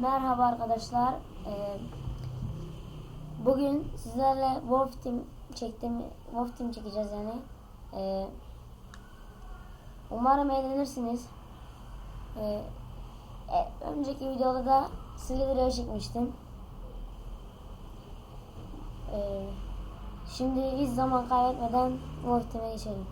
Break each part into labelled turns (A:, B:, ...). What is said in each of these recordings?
A: Merhaba arkadaşlar. Ee, bugün sizlerle Wolf Team çektim. Wolf Team çekeceğiz yani. Ee, umarım eğlenirsiniz. Ee, e, önceki videoda da Silivri'ye çekmiştim. Ee, şimdi hiç zaman kaybetmeden Wolf Team'e geçelim.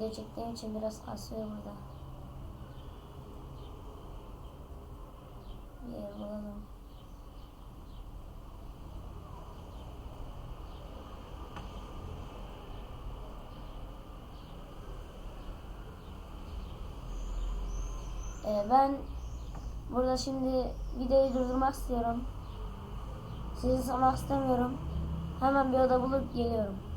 A: Video çektiğim için biraz kasıyor burada. Bir bulalım. Ee, ben burada şimdi videoyu durdurmak istiyorum. Sizi sormak istemiyorum. Hemen bir oda bulup geliyorum.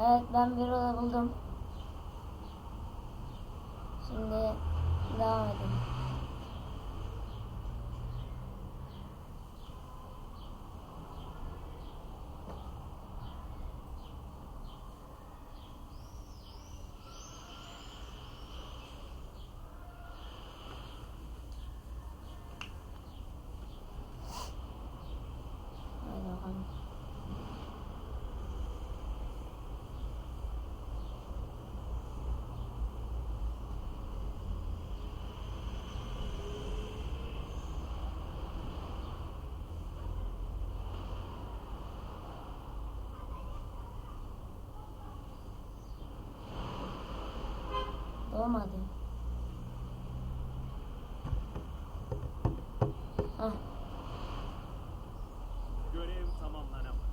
A: Evet ben bir oda buldum. Şimdi devam edelim. Olmadı. Hah,
B: Görev tamamlanamadı.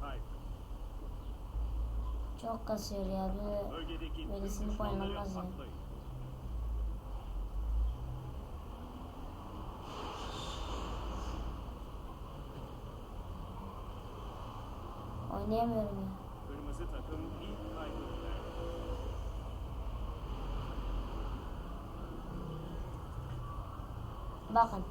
B: Hayır.
A: çok kasıyor ya. Böyle
B: düşmanları
A: paylaşmaz ya.
B: haklayın.
A: oynayamıyorum ya.
B: Kırmızı takım ilk kaybını verdi.
A: Bakın.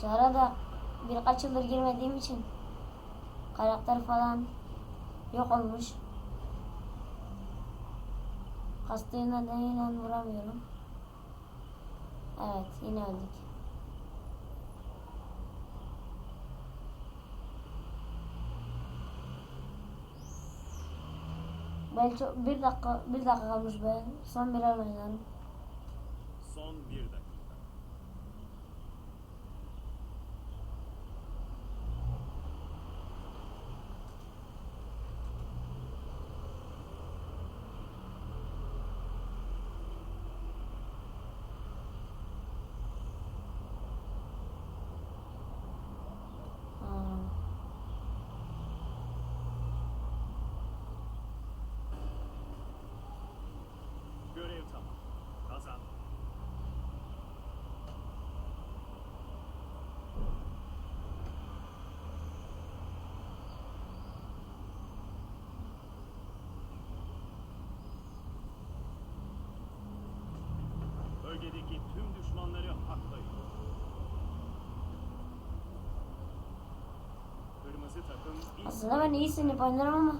A: Çara da birkaç yıldır girmediğim için karakter falan yok olmuş. Kastığına nedeniyle vuramıyorum. Evet yine öldük. Çok bir dakika bir dakika kalmış ben. Son birer oynarım.
B: Son bir dakika. Bölgedeki tüm düşmanları haklayın. Kırmızı takım ilk
A: Aslında ben iyi sinip oynarım ama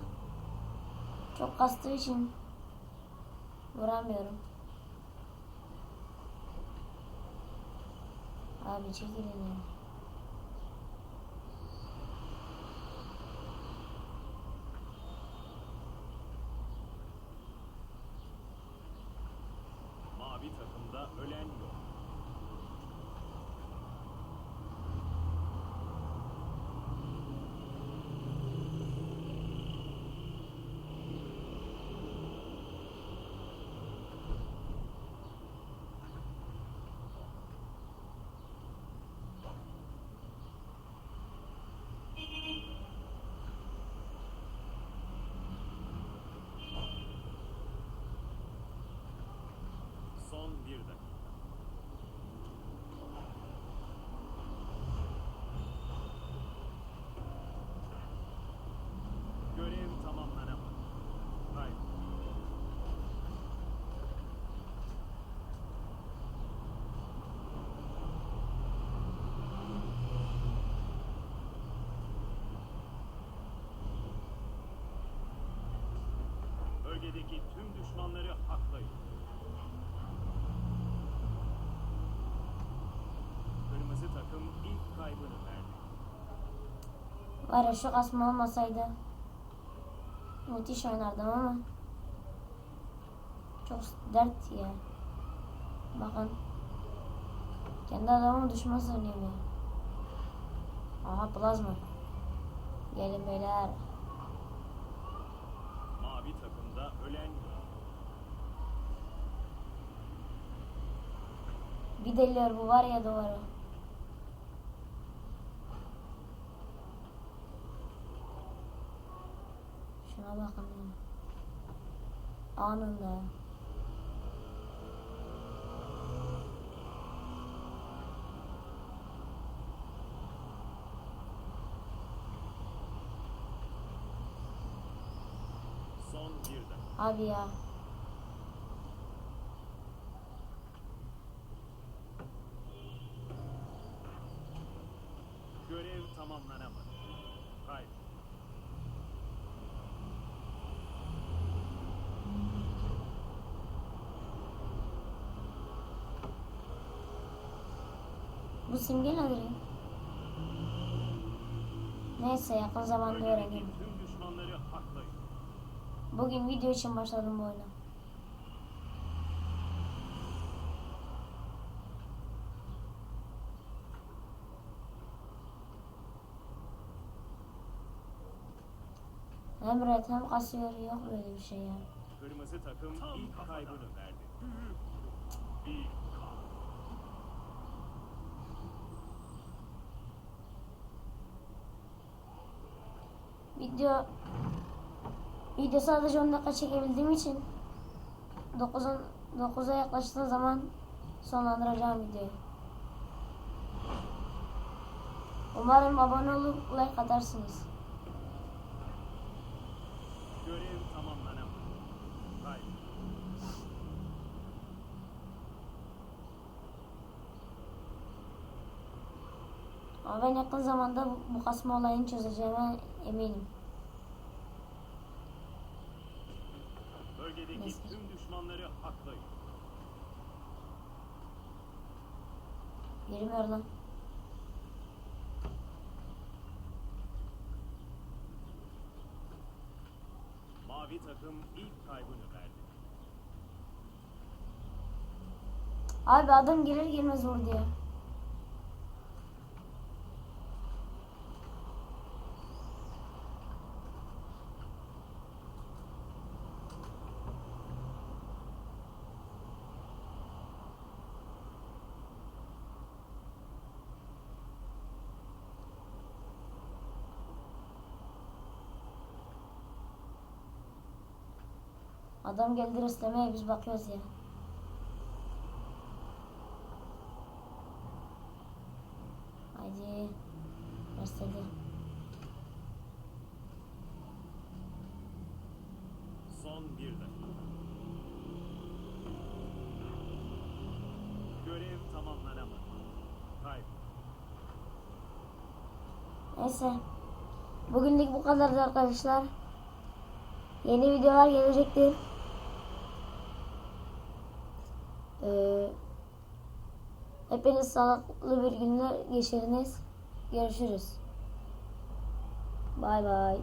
A: çok kastığı için vuramıyorum. Abi çekilin ya.
B: Mavi takımda ölen yok. Son bir dakika. Görev tamamlanamadı. Bölgedeki tüm düşmanları haklayın. Kırmızı takım ilk kaybını verdi.
A: Var ya şu kasma olmasaydı müthiş oynardım ama çok dert ya. Bakın kendi adamım düşman sanıyorum ya. Aha plazma. Gelin beyler.
B: Mavi takımda ölen
A: deliyor bu var ya duvara. Şuna bakın. Anında ya.
B: Son bir dakika.
A: Abi ya.
B: Görev tamamlanamadı. Kayıp.
A: Bu simge nedir ya? Neyse yakın zamanda öğrenirim. Bugün video için başladım bu oyuna. Hem red hem kasıyor yok böyle bir şey ya.
B: Kırmızı takım ilk kaybını verdi. İlk.
A: Video video sadece 10 dakika çekebildiğim için 9'a 9'a yaklaştığı zaman sonlandıracağım videoyu. Umarım abone olup like atarsınız.
B: Görev tamamlanamadı. Kayıp.
A: Ama ben yakın zamanda bu, bu kasma olayını çözeceğime eminim.
B: Bölgedeki
A: Neyse.
B: tüm düşmanları haklayın.
A: Yürümüyor lan.
B: Mavi takım ilk kaybını verdi.
A: Abi adam girer girmez vurdu ya. Adam geldi restlemeye biz bakıyoruz ya. Hadi. Restledi.
B: Son bir dakika. Görev tamamlanamadı. Kayıp.
A: Neyse. Bugünlük bu kadardı arkadaşlar. Yeni videolar gelecektir. Ee, hepiniz sağlıklı bir günler geçiriniz. Görüşürüz. Bay bay.